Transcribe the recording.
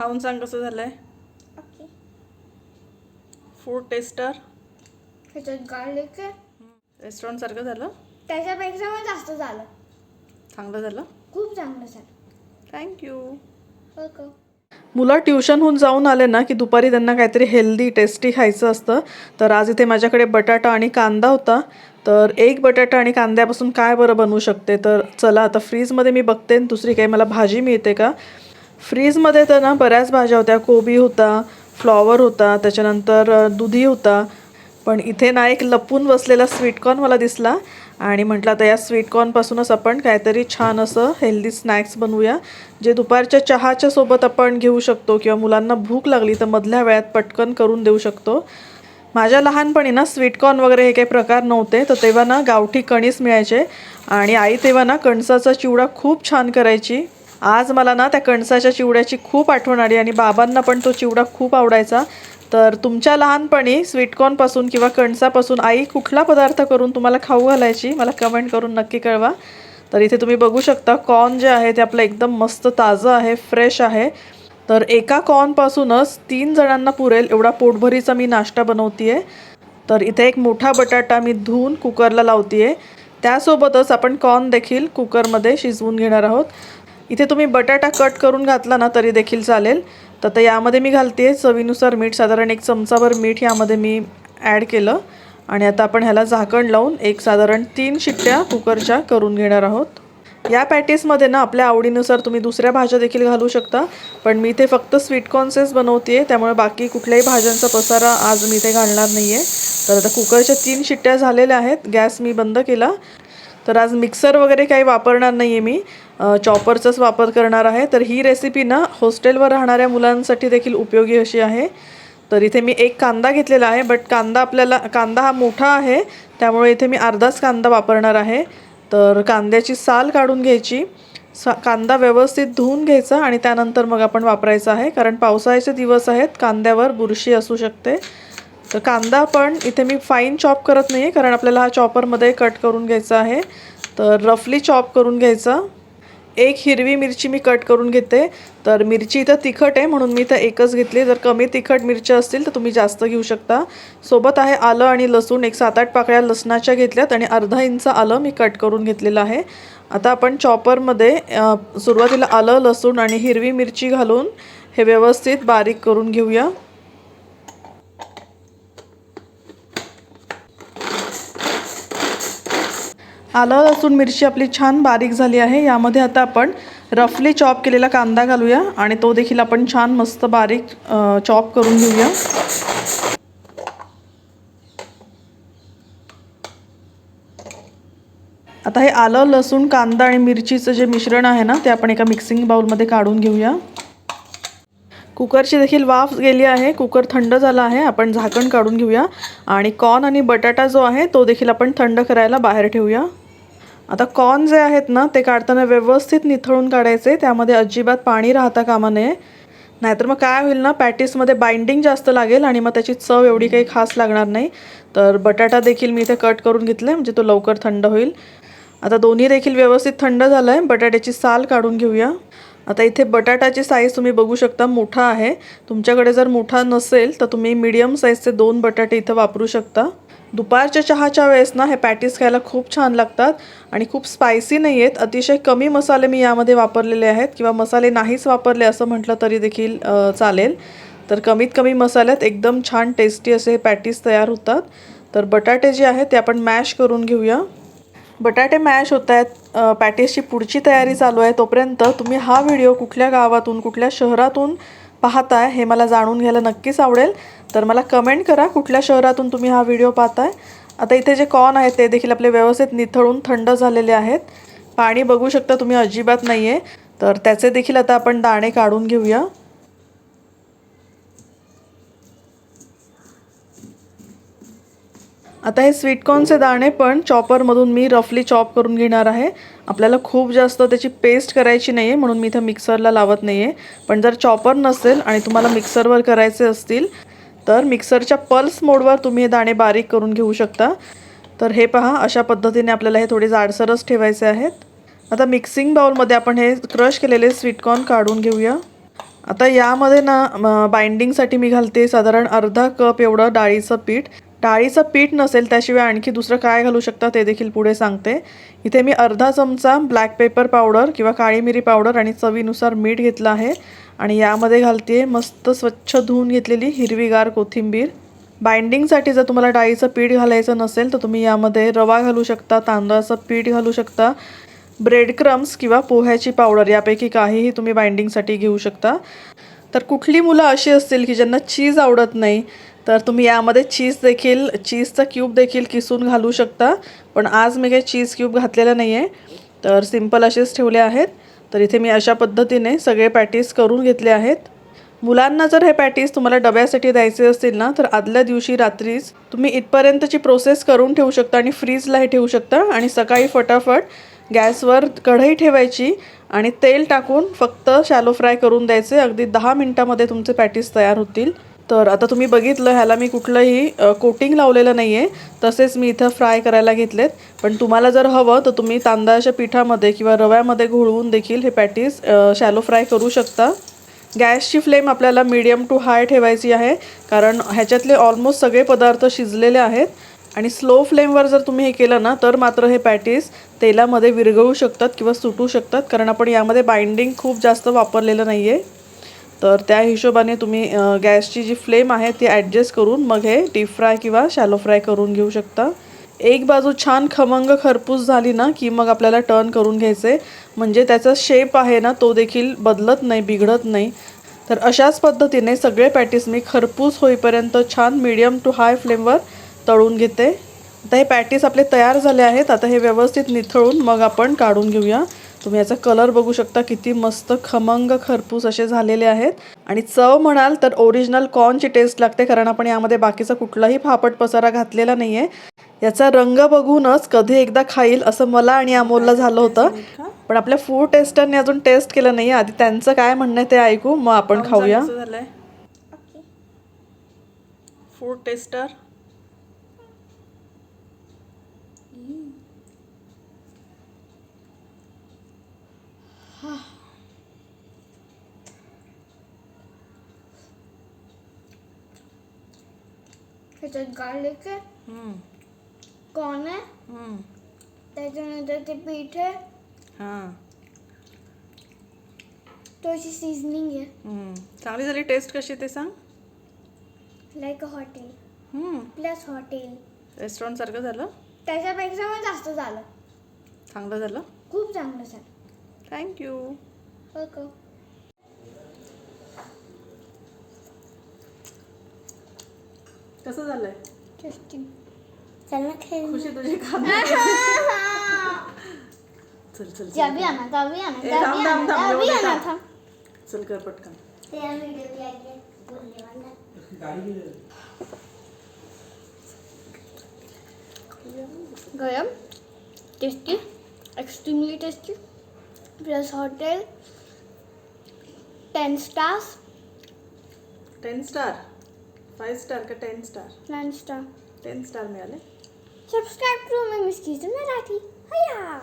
खाऊन सांग कसं झालंय. ओके. फूड टेस्टर ह्याच्यात गार्लिक आहे रेस्टॉरंट सारखं झालं? त्याच्यापेक्षा पण जास्त झालं. चांगलं झालं? खूप चांगलं झालं. थँक्यू वेलकम मुलं ट्युशनहून जाऊन आले ना की दुपारी त्यांना काहीतरी हेल्दी टेस्टी खायचं असतं. तर आज इथे माझ्याकडे बटाटा आणि कांदा होता. तर एक बटाटा आणि कांद्यापासून काय बरं बनवू शकते? तर चला आता फ्रीजमध्ये मी बघते दुसरी काही मला भाजी मिळते का? फ्रीजमध्ये तर ना बऱ्याच भाज्या होत्या. कोबी होता फ्लॉवर होता त्याच्यानंतर दुधी होता. पण इथे ना एक लपून बसलेला स्वीटकॉर्न मला दिसला आणि म्हटलं आता या स्वीटकॉर्नपासूनच आपण काहीतरी छान असं हेल्दी स्नॅक्स बनवूया जे दुपारच्या चहाच्या सोबत आपण घेऊ शकतो किंवा मुलांना भूक लागली तर मधल्या वेळात पटकन करून देऊ शकतो. माझ्या लहानपणी ना स्वीटकॉर्न वगैरे हे काही प्रकार नव्हते तर तेव्हा ना गावठी कणीस मिळायचे आणि आई तेव्हा ना कणसाचा चिवडा खूप छान करायची. आज मला ना त्या कणसाच्या चिवड्याची खूप आठवण आली आणि बाबांना पण तो चिवडा खूप आवडायचा. तर तुमच्या लहानपणी स्वीटकॉर्नपासून किंवा कणसापासून आई कुठला पदार्थ करून तुम्हाला खाऊ घालायची? मला कमेंट करून नक्की कळवा. तर इथे तुम्ही बघू शकता कॉर्न जे आहे ते आपलं एकदम मस्त ताजं आहे फ्रेश आहे. तर एका कॉर्नपासूनच तीन जणांना पुरेल एवढा पोटभरीचा मी नाश्ता बनवते तर इथे एक मोठा बटाटा मी धुवून कुकरला लावते त्यासोबतच आपण कॉर्न देखील कुकरमध्ये शिजवून घेणार आहोत. इथे तुम्ही बटाटा कट करून घातला ना तरी देखील चालेल. तर आता यामध्ये मी घालते चवीनुसार मीठ. साधारण एक चमचाभर मीठ यामध्ये मी ॲड केलं. आणि आता आपण ह्याला झाकण लावून एक साधारण तीन शिट्ट्या कुकरच्या करून घेणार आहोत. या पॅटीसमध्ये ना आपल्या आवडीनुसार तुम्ही दुसऱ्या भाज्या देखील घालू शकता. पण मी इथे फक्त स्वीटकॉर्नसेच बनवते त्यामुळे बाकी कुठल्याही भाज्यांचा पसारा आज मी इथे घालणार नाही आहे तर आता कुकरच्या तीन शिट्ट्या झालेल्या आहेत. गॅस मी बंद केला. तर आज मिक्सर वगैरे काही वापरणार नाही आहे मी. चॉपरचाच वापर करणार आहे. तर ही रेसिपी ना हॉस्टेलवर राहणाऱ्या मुलांसाठी देखील उपयोगी अशी आहे. तर इथे मी एक कांदा घेतलेला आहे बट कांदा आपल्याला कांदा हा मोठा आहे. त्यामुळे इथे मी अर्धाच कांदा वापरणार आहे. तर कांद्याची साल काढून घ्यायची. सा कांदा व्यवस्थित धुवून घ्यायचा आणि त्यानंतर मग आपण वापरायचा आहे. कारण पावसाळ्याचे दिवस आहेत कांद्यावर बुरशी असू शकते. तर कांदा पण इथे मी फाईन चॉप करत नाही आहे कारण आपल्याला हा चॉपरमध्ये कट करून घ्यायचा आहे. तर रफली चॉप करून घ्यायचा. एक हिरवी मिरची मी कट करून घेते. तर मिरची इथं तिखट आहे म्हणून मी इथं एकच घेतली. जर कमी तिखट मिरच्या असतील तर तुम्ही जास्त घेऊ शकता. सोबत आहे आलं आणि लसूण. एक सात आठ पाकळ्या लसणाच्या घेतल्यात आणि अर्धा इंच आलं मी कट करून घेतलेलं आहे. आता आपण चॉपरमध्ये सुरुवातीला आलं लसूण आणि हिरवी मिरची घालून हे व्यवस्थित बारीक करून घेऊया. आलं लसूण मिरची आपली छान बारीक झाली आहे. यामध्ये आता आपण रफली चॉप केलेला कांदा घालूया आणि तो देखील आपण छान मस्त बारीक चॉप करून घेऊया. आता हे आलं लसूण कांदा आणि मिरचीचं जे मिश्रण आहे ना ते आपण एका मिक्सिंग बाउलमध्ये काढून घेऊया. कुकरची देखील वाफ गेली आहे. कुकर थंड झाला आहे. आपण झाकण काढून घेऊया. आणि कॉर्न आणि बटाटा जो आहे तो देखील आपण थंड करायला बाहेर ठेवूया. आता कॉर्न जे आहेत ना ते काढताना व्यवस्थित निथळून काढायचे त्यामध्ये अजिबात पाणी राहता कामा नये. नाहीतर मग काय होईल ना पॅटीसमध्ये बाइंडिंग जास्त लागेल आणि मग त्याची चव एवढी काही खास लागणार नाही. तर बटाटा देखील मी इथे कट करून घेतला म्हणजे तो लवकर थंड होईल. आता दोन्ही देखील व्यवस्थित थंड झालं आहे बटाट्याची साल काढून घेऊया. आता इथे बटाटाची साईज तुम्ही बघू शकता मोठा आहे. तुमच्याकडे जर मोठा नसेल तर तुम्ही मीडियम साईजचे दोन बटाटे इथं वापरू शकता. दुपारच्या चहाच्या वेळेस ना हे पॅटीस खायला खूप छान लागतात आणि खूप स्पायसी नाही आहेत अतिशय कमी मसाले मी यामध्ये वापरलेले आहेत किंवा मसाले नाहीच वापरले असं म्हटलं तरी देखील चालेल. तर कमीत कमी मसाल्यात एकदम छान टेस्टी असे हे पॅटीस तयार होतात. तर बटाटे जे आहेत ते आपण मॅश करून घेऊया. बटाटे मॅश होत आहेत अ, पुढची तयारी चालू आहे. तोपर्यंत तुम्ही हा व्हिडिओ कुठल्या गावातून कुठल्या शहरातून पाहताय हे मला जाणून घ्यायला नक्कीच आवडेल. तर मला कमेंट करा कुठल्या शहरातून तुम्ही हा व्हिडिओ पाहताय. आता इथे जे कॉर्न आहेत ते देखील आपले व्यवस्थित निथळून थंड झालेले आहेत. पाणी बघू शकता तुम्ही अजिबात नाही आहे तर त्याचे देखील आता आपण दाणे काढून घेऊया. आता हे स्वीटकॉर्नचे दाणे पण चॉपरमधून मी रफली चॉप करून घेणार आहे. आपल्याला खूप जास्त त्याची पेस्ट करायची नाही आहे म्हणून मी इथं मिक्सरला लावत नाही आहे पण जर चॉपर नसेल आणि तुम्हाला मिक्सरवर करायचे असतील तर मिक्सरच्या पल्स मोडवर तुम्ही हे दाणे बारीक करून घेऊ शकता. तर हे पहा अशा पद्धतीने आपल्याला हे थोडे जाडसरच ठेवायचे आहेत. आता मिक्सिंग बाउलमध्ये आपण हे क्रश केलेले स्वीटकॉर्न काढून घेऊया. आता यामध्ये ना बाइंडिंगसाठी मी घालते साधारण अर्धा कप एवढं डाळीचं पीठ. डाळीचं पीठ नसेल त्याशिवाय आणखी दुसरं काय घालू शकता ते देखील पुढे सांगते. इथे मी अर्धा चमचा ब्लॅक पेपर पावडर किंवा काळी मिरी पावडर आणि चवीनुसार मीठ घेतलं आहे. आणि यामध्ये घालते मस्त स्वच्छ धुवून घेतलेली हिरवीगार कोथिंबीर. बाइंडिंगसाठी जर तुम्हाला डाळीचं पीठ घालायचं नसेल तर तुम्ही यामध्ये रवा घालू शकता तांदळाचं पीठ घालू शकता ब्रेड क्रम्स किंवा पोह्याची पावडर यापैकी काहीही तुम्ही बाइंडिंगसाठी घेऊ शकता. तर कुठली मुलं अशी असतील की ज्यांना चीज आवडत नाही तर तुम्ही यामध्ये चीज देखील चीजचा क्यूब देखील किसून घालू शकता. पण आज मी काही चीज क्यूब घातलेला नाही आहे तर सिंपल असेच ठेवले आहेत. तर इथे मी अशा पद्धतीने सगळे पॅटीस करून घेतले आहेत. मुलांना जर हे पॅटीस तुम्हाला डब्यासाठी द्यायचे असतील ना तर आदल्या दिवशी रात्रीच तुम्ही इथपर्यंतची प्रोसेस करून ठेवू शकता आणि फ्रीजला हे ठेवू शकता. आणि सकाळी फटाफट गॅसवर कढई ठेवायची आणि तेल टाकून फक्त शॅलो फ्राय करून द्यायचे. अगदी दहा मिनटामध्ये तुमचे पॅटीस तयार होतील. तर आता तुम्ही बघितलं ह्याला मी कुठलंही कोटिंग लावलेलं नाही आहे तसेच मी इथं फ्राय करायला घेतलेत. पण तुम्हाला जर हवं तर तुम्ही तांदळाच्या पिठामध्ये किंवा रव्यामध्ये घोळवून देखील हे पॅटीस शॅलो फ्राय करू शकता. गॅसची फ्लेम आपल्याला मीडियम टू हाय ठेवायची आहे. कारण ह्याच्यातले ऑलमोस्ट सगळे पदार्थ शिजलेले आहेत. आणि स्लो फ्लेमवर जर तुम्ही हे केलं ना तर मात्र हे पॅटीस तेलामध्ये विरघळू शकतात किंवा सुटू शकतात. कारण आपण यामध्ये बाइंडिंग खूप जास्त वापरलेलं नाही आहे तर त्या हिशोबाने तुम्ही गॅसची जी फ्लेम आहे ती ॲडजस्ट करून मग हे डीप फ्राय किंवा शॅलो फ्राय करून घेऊ शकता. एक बाजू छान खमंग खरपूस झाली ना की मग आपल्याला टर्न करून घ्यायचे. म्हणजे त्याचा शेप आहे ना तो देखील बदलत नाही बिघडत नाही. तर अशाच पद्धतीने सगळे पॅटीस मी खरपूस होईपर्यंत छान मीडियम टू हाय फ्लेमवर तळून घेते. आता हे पॅटीस आपले तयार झाले आहेत. आता हे व्यवस्थित निथळून मग आपण काढून घेऊया. तुम्ही याचा कलर बघू शकता किती मस्त खमंग खरपूस असे झालेले आहेत. आणि चव म्हणाल तर ओरिजिनल कॉर्नची टेस्ट लागते कारण आपण यामध्ये बाकीचा कुठलाही फापट पसारा घातलेला नाही आहे याचा रंग बघूनच कधी एकदा खाईल असं मला आणि अमोलला झालं होतं. पण आपल्या फूड टेस्टरने अजून टेस्ट केलं नाही आधी त्यांचं काय म्हणणं आहे ते ऐकू मग आपण खाऊया. फूड टेस्टर ह्याच्यात गार्लिक आहे कॉर्न आहे त्याच्यानंतर ते पीठ आहे हां। थोडीशी सीझनिंग आहे चांगली झाली टेस्ट कशी ते सांग? Like a hotel plus hotel restaurant सारखं झालं? त्याच्यापेक्षा पण जास्त झालं। चांगलं झालं? खूप चांगलं झालं। थँक्यू ओके कसं झालंय? टेस्टिंग चल ना खेळ खुशी तुझी खान चल चल चल. जाबी आणा जाबी आणा ए, थांब, थांब, आणा थांब, एवढं आणा थांब. थांब. चल कर पटकन. त्या व्हिडिओ लागले बोलले मला. गरम tasty extremely tasty plus hotel ten stars ten star five star का ten star nine star ten star मिळाले. Subscribe to my Miskeez Marathi. हया